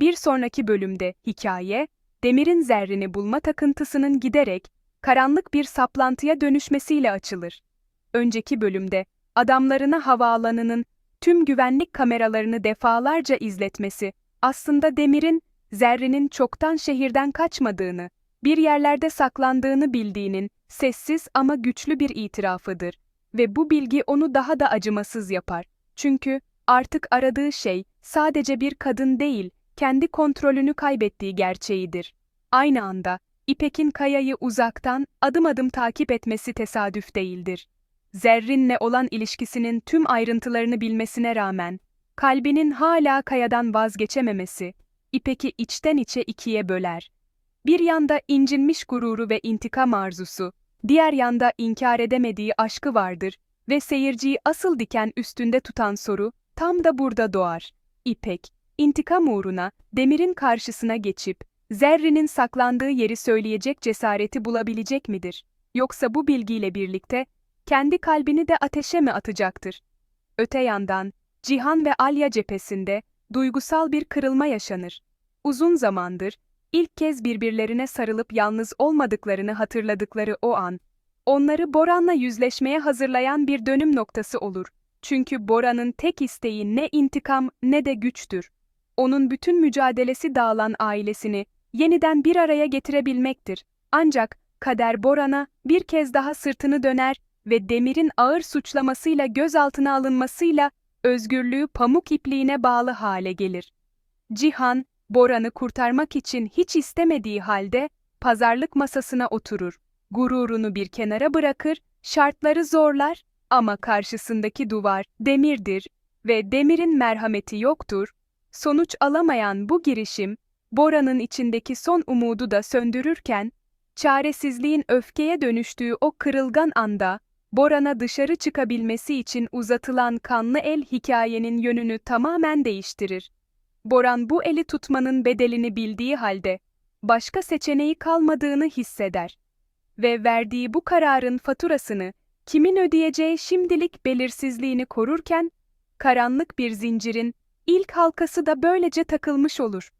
Bir sonraki bölümde hikaye, Demir'in zerrini bulma takıntısının giderek karanlık bir saplantıya dönüşmesiyle açılır. Önceki bölümde adamlarına havaalanının tüm güvenlik kameralarını defalarca izletmesi aslında Demir'in zerrinin çoktan şehirden kaçmadığını, bir yerlerde saklandığını bildiğinin sessiz ama güçlü bir itirafıdır ve bu bilgi onu daha da acımasız yapar. Çünkü artık aradığı şey sadece bir kadın değil, kendi kontrolünü kaybettiği gerçeğidir. Aynı anda İpek'in Kaya'yı uzaktan adım adım takip etmesi tesadüf değildir. Zerrin'le olan ilişkisinin tüm ayrıntılarını bilmesine rağmen kalbinin hala Kaya'dan vazgeçememesi İpek'i içten içe ikiye böler. Bir yanda incinmiş gururu ve intikam arzusu, diğer yanda inkar edemediği aşkı vardır ve seyirciyi asıl diken üstünde tutan soru tam da burada doğar. İpek, intikam uğruna Demir'in karşısına geçip Zerrin'in saklandığı yeri söyleyecek cesareti bulabilecek midir? Yoksa bu bilgiyle birlikte kendi kalbini de ateşe mi atacaktır? Öte yandan Cihan ve Alya cephesinde duygusal bir kırılma yaşanır. Uzun zamandır ilk kez birbirlerine sarılıp yalnız olmadıklarını hatırladıkları o an, onları Boran'la yüzleşmeye hazırlayan bir dönüm noktası olur. Çünkü Bora'nın tek isteği ne intikam ne de güçtür. Onun bütün mücadelesi dağılan ailesini yeniden bir araya getirebilmektir. Ancak kader Boran'a bir kez daha sırtını döner ve Demir'in ağır suçlamasıyla gözaltına alınmasıyla özgürlüğü pamuk ipliğine bağlı hale gelir. Cihan, Boran'ı kurtarmak için hiç istemediği halde pazarlık masasına oturur. Gururunu bir kenara bırakır, şartları zorlar ama karşısındaki duvar demirdir ve demirin merhameti yoktur. Sonuç alamayan bu girişim, Bora'nın içindeki son umudu da söndürürken, çaresizliğin öfkeye dönüştüğü o kırılgan anda, Boran'a dışarı çıkabilmesi için uzatılan kanlı el hikayenin yönünü tamamen değiştirir. Boran bu eli tutmanın bedelini bildiği halde, başka seçeneği kalmadığını hisseder. Ve verdiği bu kararın faturasını, kimin ödeyeceği şimdilik belirsizliğini korurken, karanlık bir zincirin ilk halkası da böylece takılmış olur.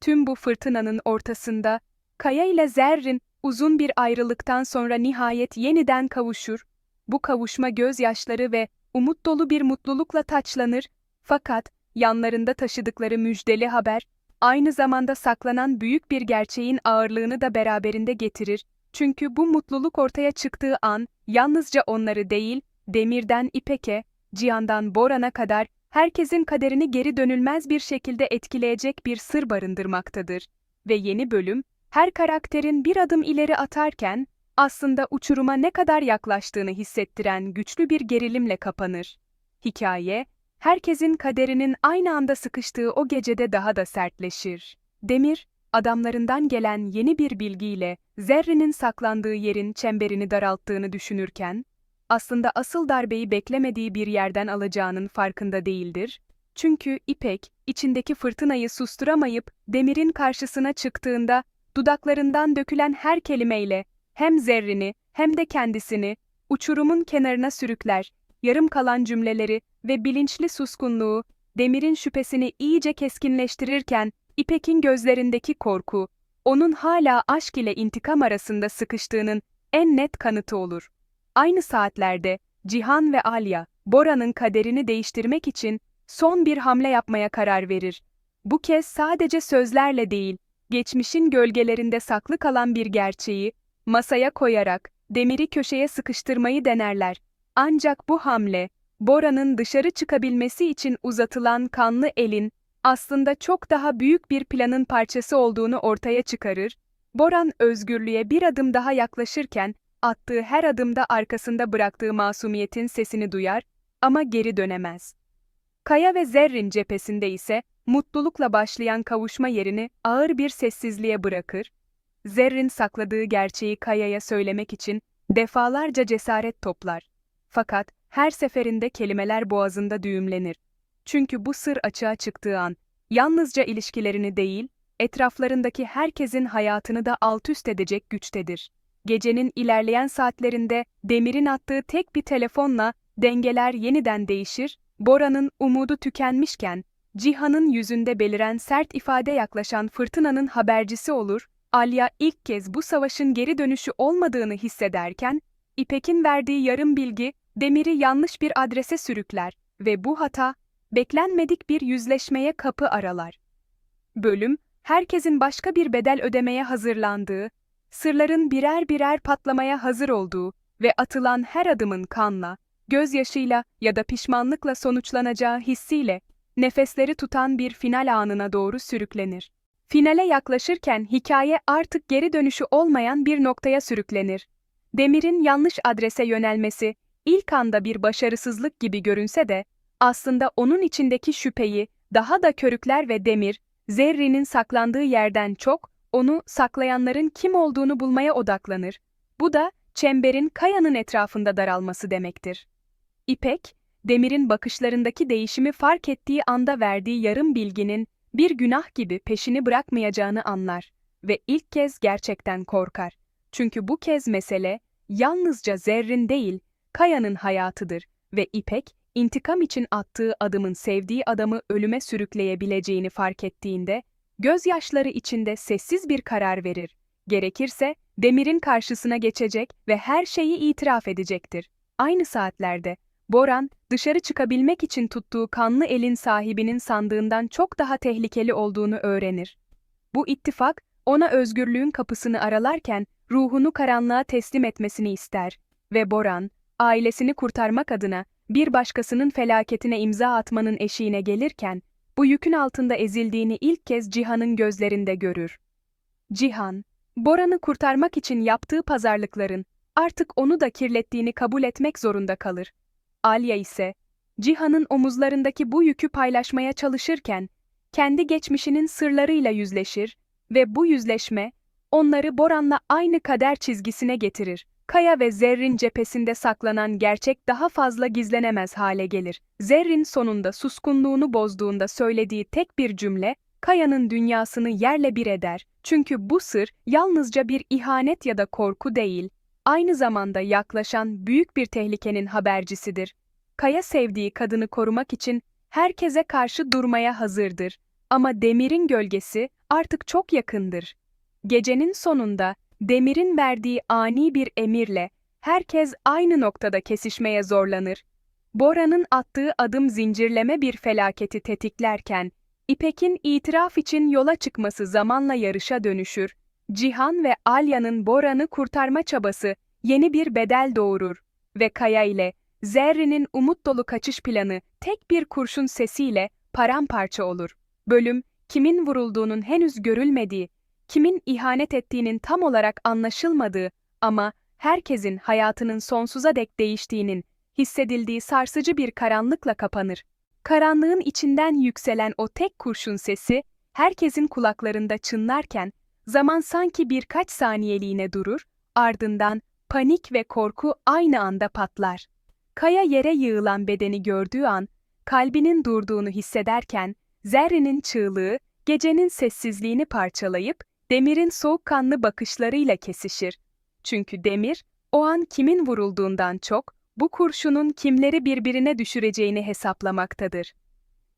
Tüm bu fırtınanın ortasında, Kaya ile Zerrin uzun bir ayrılıktan sonra nihayet yeniden kavuşur. Bu kavuşma gözyaşları ve umut dolu bir mutlulukla taçlanır. Fakat yanlarında taşıdıkları müjdeli haber aynı zamanda saklanan büyük bir gerçeğin ağırlığını da beraberinde getirir. Çünkü bu mutluluk ortaya çıktığı an yalnızca onları değil, Demir'den İpek'e, Cihan'dan Boran'a kadar herkesin kaderini geri dönülmez bir şekilde etkileyecek bir sır barındırmaktadır. Ve yeni bölüm, her karakterin bir adım ileri atarken, aslında uçuruma ne kadar yaklaştığını hissettiren güçlü bir gerilimle kapanır. Hikaye, herkesin kaderinin aynı anda sıkıştığı o gecede daha da sertleşir. Demir, adamlarından gelen yeni bir bilgiyle Zerrin'in saklandığı yerin çemberini daralttığını düşünürken, aslında asıl darbeyi beklemediği bir yerden alacağının farkında değildir. Çünkü İpek, içindeki fırtınayı susturamayıp Demir'in karşısına çıktığında dudaklarından dökülen her kelimeyle hem zerrini hem de kendisini uçurumun kenarına sürükler, yarım kalan cümleleri ve bilinçli suskunluğu Demir'in şüphesini iyice keskinleştirirken İpek'in gözlerindeki korku, onun hala aşk ile intikam arasında sıkıştığının en net kanıtı olur. Aynı saatlerde Cihan ve Alya, Bora'nın kaderini değiştirmek için son bir hamle yapmaya karar verir. Bu kez sadece sözlerle değil, geçmişin gölgelerinde saklı kalan bir gerçeği masaya koyarak demiri köşeye sıkıştırmayı denerler. Ancak bu hamle, Bora'nın dışarı çıkabilmesi için uzatılan kanlı elin aslında çok daha büyük bir planın parçası olduğunu ortaya çıkarır. Boran özgürlüğe bir adım daha yaklaşırken attığı her adımda arkasında bıraktığı masumiyetin sesini duyar ama geri dönemez. Kaya ve Zerrin cephesinde ise mutlulukla başlayan kavuşma yerini ağır bir sessizliğe bırakır. Zerrin sakladığı gerçeği Kaya'ya söylemek için defalarca cesaret toplar. Fakat her seferinde kelimeler boğazında düğümlenir. Çünkü bu sır açığa çıktığı an, yalnızca ilişkilerini değil, etraflarındaki herkesin hayatını da alt üst edecek güçtedir. Gecenin ilerleyen saatlerinde Demir'in attığı tek bir telefonla dengeler yeniden değişir, Bora'nın umudu tükenmişken, Cihan'ın yüzünde beliren sert ifade yaklaşan fırtınanın habercisi olur, Alya ilk kez bu savaşın geri dönüşü olmadığını hissederken, İpek'in verdiği yarım bilgi, Demir'i yanlış bir adrese sürükler ve bu hata, beklenmedik bir yüzleşmeye kapı aralar. Bölüm, herkesin başka bir bedel ödemeye hazırlandığı, sırların birer birer patlamaya hazır olduğu ve atılan her adımın kanla, gözyaşıyla ya da pişmanlıkla sonuçlanacağı hissiyle nefesleri tutan bir final anına doğru sürüklenir. Finale yaklaşırken hikaye artık geri dönüşü olmayan bir noktaya sürüklenir. Demir'in yanlış adrese yönelmesi ilk anda bir başarısızlık gibi görünse de aslında onun içindeki şüpheyi daha da körükler ve Demir, Zerrin'in saklandığı yerden çok onu saklayanların kim olduğunu bulmaya odaklanır. Bu da çemberin kayanın etrafında daralması demektir. İpek, Demir'in bakışlarındaki değişimi fark ettiği anda verdiği yarım bilginin bir günah gibi peşini bırakmayacağını anlar ve ilk kez gerçekten korkar. Çünkü bu kez mesele yalnızca Zerrin değil, Kaya'nın hayatıdır ve İpek, intikam için attığı adımın sevdiği adamı ölüme sürükleyebileceğini fark ettiğinde, gözyaşları içinde sessiz bir karar verir. Gerekirse Demir'in karşısına geçecek ve her şeyi itiraf edecektir. Aynı saatlerde Boran, dışarı çıkabilmek için tuttuğu kanlı elin sahibinin sandığından çok daha tehlikeli olduğunu öğrenir. Bu ittifak, ona özgürlüğün kapısını aralarken ruhunu karanlığa teslim etmesini ister ve Boran, ailesini kurtarmak adına bir başkasının felaketine imza atmanın eşiğine gelirken, bu yükün altında ezildiğini ilk kez Cihan'ın gözlerinde görür. Cihan, Boran'ı kurtarmak için yaptığı pazarlıkların artık onu da kirlettiğini kabul etmek zorunda kalır. Alya ise, Cihan'ın omuzlarındaki bu yükü paylaşmaya çalışırken, kendi geçmişinin sırlarıyla yüzleşir ve bu yüzleşme, onları Boran'la aynı kader çizgisine getirir. Kaya ve Zerrin cephesinde saklanan gerçek daha fazla gizlenemez hale gelir. Zerrin sonunda suskunluğunu bozduğunda söylediği tek bir cümle, Kaya'nın dünyasını yerle bir eder. Çünkü bu sır yalnızca bir ihanet ya da korku değil, aynı zamanda yaklaşan büyük bir tehlikenin habercisidir. Kaya sevdiği kadını korumak için herkese karşı durmaya hazırdır. Ama Demir'in gölgesi artık çok yakındır. Gecenin sonunda Demir'in verdiği ani bir emirle herkes aynı noktada kesişmeye zorlanır. Bora'nın attığı adım zincirleme bir felaketi tetiklerken, İpek'in itiraf için yola çıkması zamanla yarışa dönüşür. Cihan ve Alya'nın Bora'nı kurtarma çabası yeni bir bedel doğurur ve Kaya ile Zerrin'in umut dolu kaçış planı tek bir kurşun sesiyle paramparça olur. Bölüm, kimin vurulduğunun henüz görülmediği, kimin ihanet ettiğinin tam olarak anlaşılmadığı ama herkesin hayatının sonsuza dek değiştiğinin hissedildiği sarsıcı bir karanlıkla kapanır. Karanlığın içinden yükselen o tek kurşun sesi, herkesin kulaklarında çınlarken, zaman sanki birkaç saniyeliğine durur, ardından panik ve korku aynı anda patlar. Kaya yere yığılan bedeni gördüğü an, kalbinin durduğunu hissederken, Zerrin'in çığlığı, gecenin sessizliğini parçalayıp, Demir'in soğukkanlı bakışlarıyla kesişir. Çünkü Demir, o an kimin vurulduğundan çok, bu kurşunun kimleri birbirine düşüreceğini hesaplamaktadır.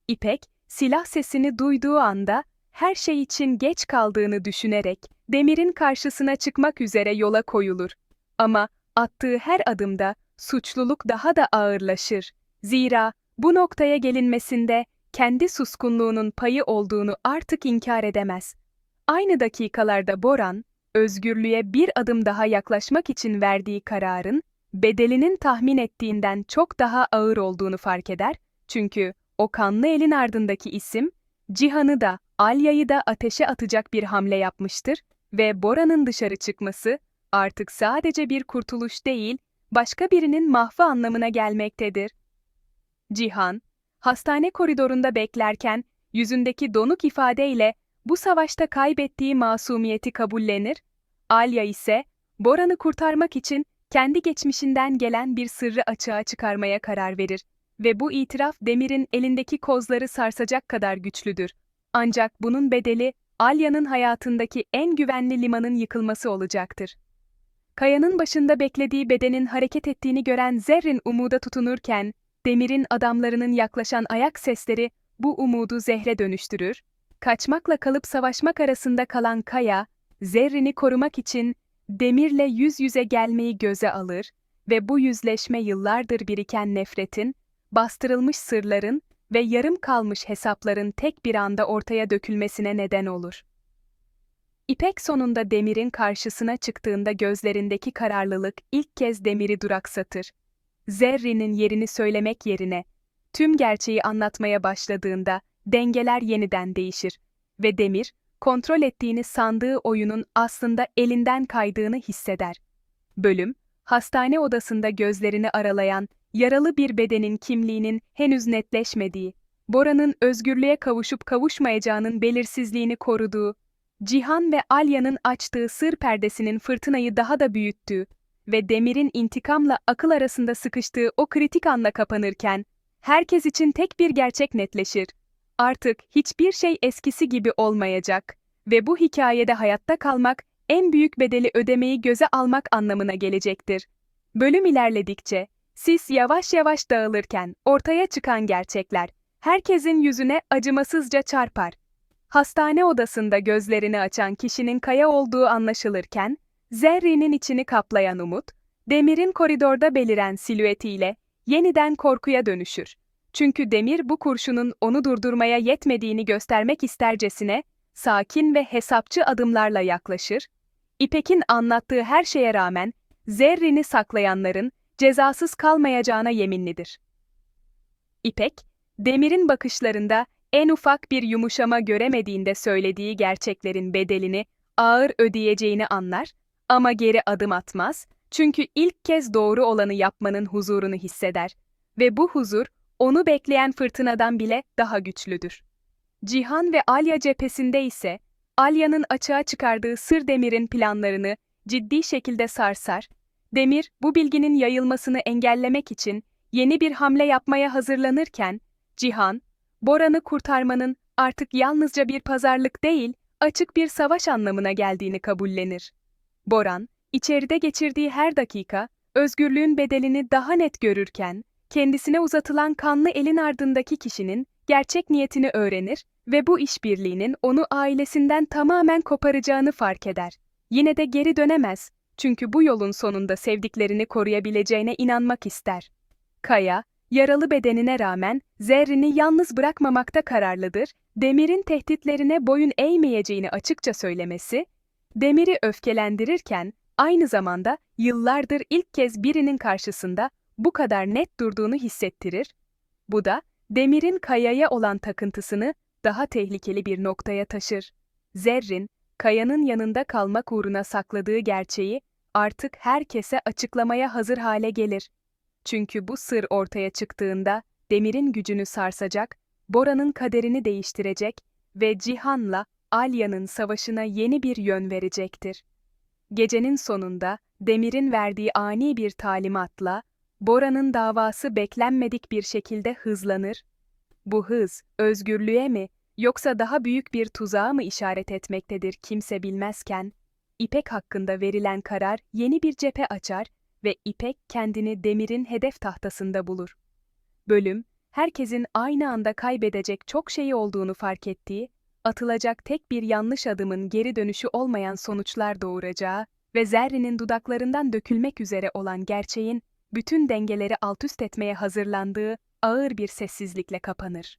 İpek, silah sesini duyduğu anda, her şey için geç kaldığını düşünerek, Demir'in karşısına çıkmak üzere yola koyulur. Ama attığı her adımda suçluluk daha da ağırlaşır. Zira bu noktaya gelinmesinde kendi suskunluğunun payı olduğunu artık inkar edemez. Aynı dakikalarda Boran, özgürlüğe bir adım daha yaklaşmak için verdiği kararın, bedelinin tahmin ettiğinden çok daha ağır olduğunu fark eder, çünkü o kanlı elin ardındaki isim, Cihan'ı da, Alya'yı da ateşe atacak bir hamle yapmıştır ve Bora'nın dışarı çıkması, artık sadece bir kurtuluş değil, başka birinin mahvı anlamına gelmektedir. Cihan, hastane koridorunda beklerken, yüzündeki donuk ifadeyle bu savaşta kaybettiği masumiyeti kabullenir, Alya ise, Boran'ı kurtarmak için kendi geçmişinden gelen bir sırrı açığa çıkarmaya karar verir ve bu itiraf Demir'in elindeki kozları sarsacak kadar güçlüdür. Ancak bunun bedeli, Alya'nın hayatındaki en güvenli limanın yıkılması olacaktır. Kayanın başında beklediği bedenin hareket ettiğini gören Zerrin umuda tutunurken, Demir'in adamlarının yaklaşan ayak sesleri bu umudu zehre dönüştürür. Kaçmakla kalıp savaşmak arasında kalan Kaya, zerrini korumak için Demir'le yüz yüze gelmeyi göze alır ve bu yüzleşme yıllardır biriken nefretin, bastırılmış sırların ve yarım kalmış hesapların tek bir anda ortaya dökülmesine neden olur. İpek sonunda Demir'in karşısına çıktığında gözlerindeki kararlılık ilk kez Demir'i duraksatır. Zerrin'in yerini söylemek yerine, tüm gerçeği anlatmaya başladığında dengeler yeniden değişir ve Demir, kontrol ettiğini sandığı oyunun aslında elinden kaydığını hisseder. Bölüm, hastane odasında gözlerini aralayan, yaralı bir bedenin kimliğinin henüz netleşmediği, Bora'nın özgürlüğe kavuşup kavuşmayacağının belirsizliğini koruduğu, Cihan ve Alya'nın açtığı sır perdesinin fırtınayı daha da büyüttüğü ve Demir'in intikamla akıl arasında sıkıştığı o kritik anla kapanırken, herkes için tek bir gerçek netleşir. Artık hiçbir şey eskisi gibi olmayacak ve bu hikayede hayatta kalmak, en büyük bedeli ödemeyi göze almak anlamına gelecektir. Bölüm ilerledikçe, sis yavaş yavaş dağılırken ortaya çıkan gerçekler, herkesin yüzüne acımasızca çarpar. Hastane odasında gözlerini açan kişinin Kaya olduğu anlaşılırken, Zerrin'in içini kaplayan umut, Demir'in koridorda beliren silüetiyle yeniden korkuya dönüşür. Çünkü Demir bu kurşunun onu durdurmaya yetmediğini göstermek istercesine, sakin ve hesapçı adımlarla yaklaşır, İpek'in anlattığı her şeye rağmen, Zerrin'i saklayanların cezasız kalmayacağına yeminlidir. İpek, Demir'in bakışlarında en ufak bir yumuşama göremediğinde söylediği gerçeklerin bedelini ağır ödeyeceğini anlar ama geri adım atmaz çünkü ilk kez doğru olanı yapmanın huzurunu hisseder ve bu huzur onu bekleyen fırtınadan bile daha güçlüdür. Cihan ve Alya cephesinde ise Alya'nın açığa çıkardığı sır Demir'in planlarını ciddi şekilde sarsar. Demir bu bilginin yayılmasını engellemek için yeni bir hamle yapmaya hazırlanırken Cihan Boran'ı kurtarmanın artık yalnızca bir pazarlık değil, açık bir savaş anlamına geldiğini kabullenir. Boran, içeride geçirdiği her dakika, özgürlüğün bedelini daha net görürken, kendisine uzatılan kanlı elin ardındaki kişinin gerçek niyetini öğrenir ve bu işbirliğinin onu ailesinden tamamen koparacağını fark eder. Yine de geri dönemez, çünkü bu yolun sonunda sevdiklerini koruyabileceğine inanmak ister. Kaya, yaralı bedenine rağmen Zerrin'i yalnız bırakmamakta kararlıdır, Demir'in tehditlerine boyun eğmeyeceğini açıkça söylemesi, Demir'i öfkelendirirken aynı zamanda yıllardır ilk kez birinin karşısında bu kadar net durduğunu hissettirir. Bu da Demir'in Kaya'ya olan takıntısını daha tehlikeli bir noktaya taşır. Zerrin, Kaya'nın yanında kalmak uğruna sakladığı gerçeği artık herkese açıklamaya hazır hale gelir. Çünkü bu sır ortaya çıktığında Demir'in gücünü sarsacak, Bora'nın kaderini değiştirecek ve Cihan'la Alya'nın savaşına yeni bir yön verecektir. Gecenin sonunda Demir'in verdiği ani bir talimatla Bora'nın davası beklenmedik bir şekilde hızlanır. Bu hız, özgürlüğe mi, yoksa daha büyük bir tuzağa mı işaret etmektedir kimse bilmezken, İpek hakkında verilen karar yeni bir cephe açar ve İpek kendini demirin hedef tahtasında bulur. Bölüm, herkesin aynı anda kaybedecek çok şeyi olduğunu fark ettiği, atılacak tek bir yanlış adımın geri dönüşü olmayan sonuçlar doğuracağı ve Zerrin'in dudaklarından dökülmek üzere olan gerçeğin bütün dengeleri altüst etmeye hazırlandığı ağır bir sessizlikle kapanır.